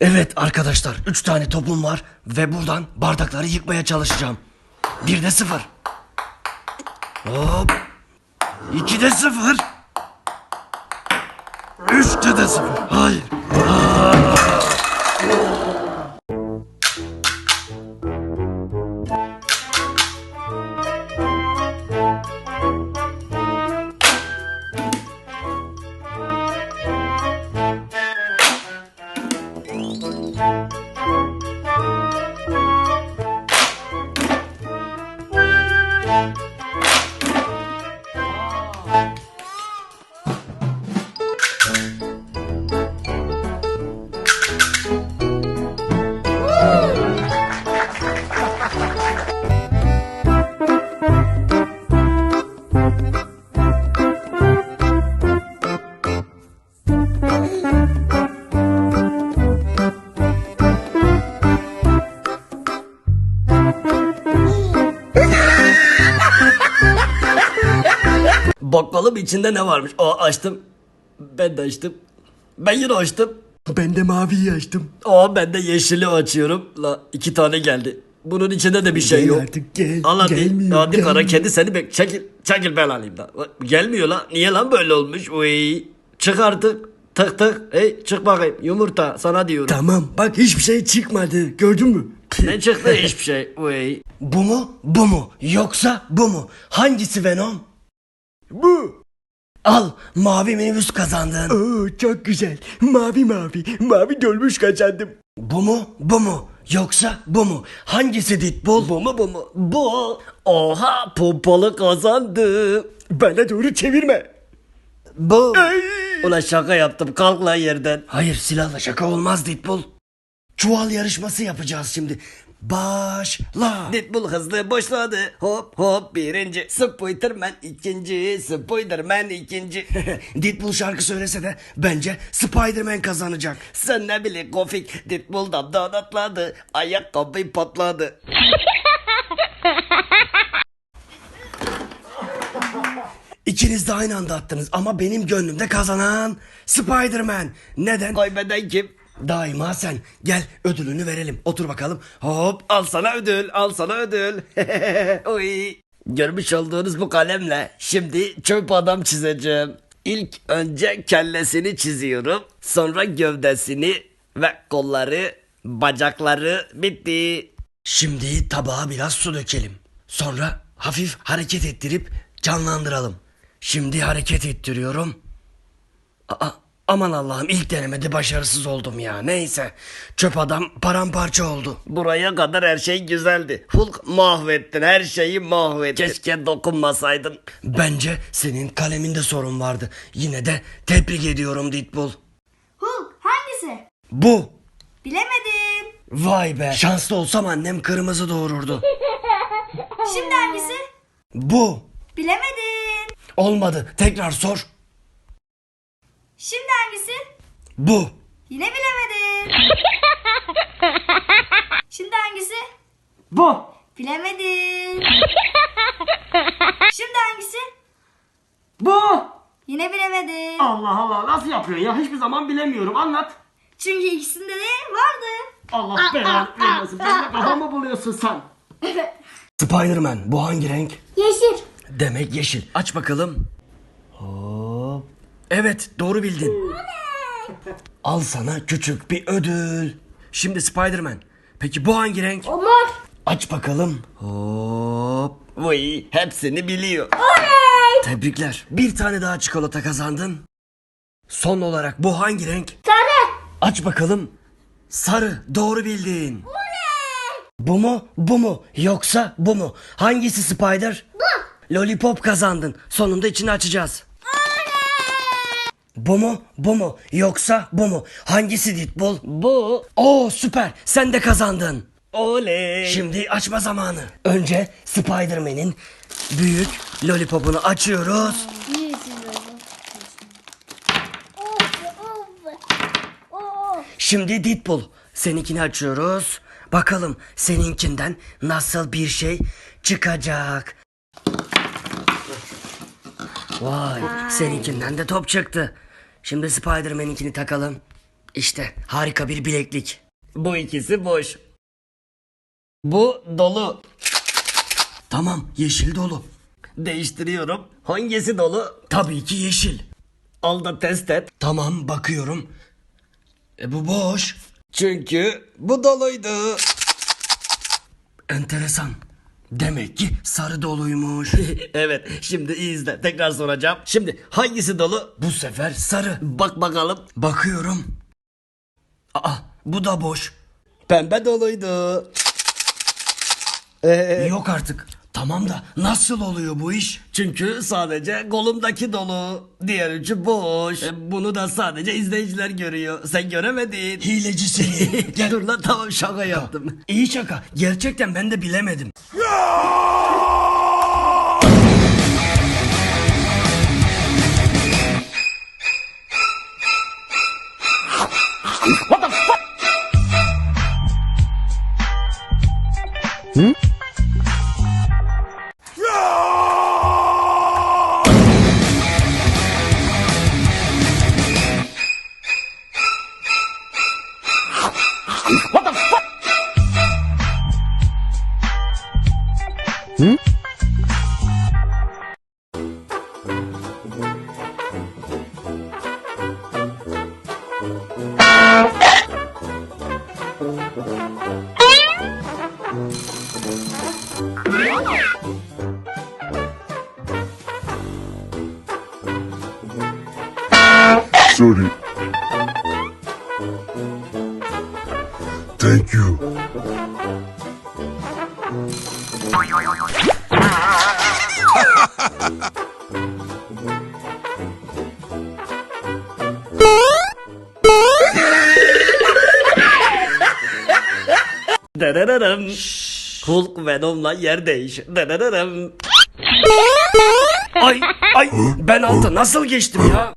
Evet arkadaşlar 3 tane topum var ve buradan bardakları yıkmaya çalışacağım. 1'de 0. Hop. 2'de 0. 3'te de 0. Hayır. Bakalım içinde ne varmış. O açtım. Ben de açtım. Ben yine açtım. Ben de maviyi açtım. Aa ben de yeşili açıyorum. La iki tane geldi. Bunun içinde de bir şey Gel yok. artık, gel. Al hadi. Gelmiyor, hadi kara gelmiyor. kedi seni bek. Çekil. Çekil ben alayım da. Gelmiyor lan. Niye lan böyle olmuş? Uy. Çık artık. Tık tık. Hey çık bakayım. Yumurta sana diyorum. Tamam bak hiçbir şey çıkmadı gördün mü? Ne çıktı hiçbir şey. Uy. Bu mu? Bu mu? Yoksa bu mu? Hangisi Venom? Bu. Al mavi minibüs kazandın. Oo çok güzel. Mavi mavi. Mavi dolmuş kazandım. Bu mu? Bu mu? Yoksa bu mu? Hangisi Ditbull? Bu mu bu mu? Bu. Oha pompalı kazandı. Bana doğru çevirme. Bu. Ay. Ulan şaka yaptım kalk lan yerden. Hayır silahla şaka olmaz Ditbull. Çuval yarışması yapacağız şimdi. Başla. Ditbull hızlı başladı. Hop hop birinci. Spiderman ikinci. Spiderman ikinci. Ditbull şarkı söylese de bence Spiderman kazanacak. Sen ne bileyim Kofik. Ditbull damdan atladı. Ayakkabı patladı. İkiniz de aynı anda attınız ama benim gönlümde kazanan Spider-Man. Neden? Kaybeden kim? Daima sen. Gel ödülünü verelim. Otur bakalım. Hop al sana ödül. Al sana ödül. Oy. Görmüş olduğunuz bu kalemle şimdi çöp adam çizeceğim. İlk önce kellesini çiziyorum. Sonra gövdesini ve kolları, bacakları bitti. Şimdi tabağa biraz su dökelim. Sonra hafif hareket ettirip canlandıralım. Şimdi hareket ettiriyorum. Aa, aman Allah'ım ilk denemede başarısız oldum ya. Neyse. Çöp adam paramparça oldu. Buraya kadar her şey güzeldi. Hulk mahvettin. Her şeyi mahvettin. Keşke dokunmasaydın. Bence senin kaleminde sorun vardı. Yine de tebrik ediyorum Ditbull. Hulk hangisi? Bu. Bilemedim. Vay be. Şanslı olsam annem kırmızı doğururdu. Şimdi hangisi? Bu. Bilemedim. Olmadı. Tekrar sor. Şimdi hangisi? Bu. Yine bilemedim. Şimdi hangisi? Bu. Bilemedim. Şimdi hangisi? Bu. Yine bilemedim. Allah Allah nasıl yapıyorsun ya hiçbir zaman bilemiyorum anlat. Çünkü ikisinde de vardı. Allah belanı vermesin. Ben de kafamı buluyorsun sen. Spider-Man bu hangi renk? Yeşil. Demek yeşil. Aç bakalım. Evet doğru bildin. Al sana küçük bir ödül. Şimdi Spider-Man. Peki bu hangi renk? Mor. Aç bakalım. Hop. Vay hepsini biliyor. Tebrikler. Bir tane daha çikolata kazandın. Son olarak bu hangi renk? Sarı. Aç bakalım. Sarı. Doğru bildin. Bu mu? Bu mu? Yoksa bu mu? Hangisi Spider? Bu. Lollipop kazandın. Sonunda içini açacağız. Bu mu? Bu mu? Yoksa bu mu? Hangisi Ditbull? Bu. Oo süper. Sen de kazandın. Oley. Şimdi açma zamanı. Önce Spider-Man'in büyük lollipopunu açıyoruz. Şimdi Ditbull. Seninkini açıyoruz. Bakalım seninkinden nasıl bir şey çıkacak. Vay, seninkinden de top çıktı. Şimdi Spider-Man'inkini takalım. İşte harika bir bileklik. Bu ikisi boş. Bu dolu. Tamam yeşil dolu. Değiştiriyorum. Hangisi dolu? Tabii ki yeşil. Al da test et. Tamam bakıyorum. E bu boş. Çünkü bu doluydu. Enteresan. Demek ki sarı doluymuş. evet şimdi iyi izle tekrar soracağım. Şimdi hangisi dolu? Bu sefer sarı. Bak bakalım. Bakıyorum. Aa bu da boş. Pembe doluydu. Yok artık. Tamam da nasıl oluyor bu iş? Çünkü sadece kolumdaki dolu. Diğer üçü boş. E, Bunu da sadece izleyiciler görüyor. Sen göremedin. Hileci seni. Gel. Dur lan tamam şaka yaptım. İyi şaka. Gerçekten ben de bilemedim. Sorry. Thank you. Darararım. Hulk Venom'la yer değiş. Darararım. Ay ay ben altı nasıl geçtim ya?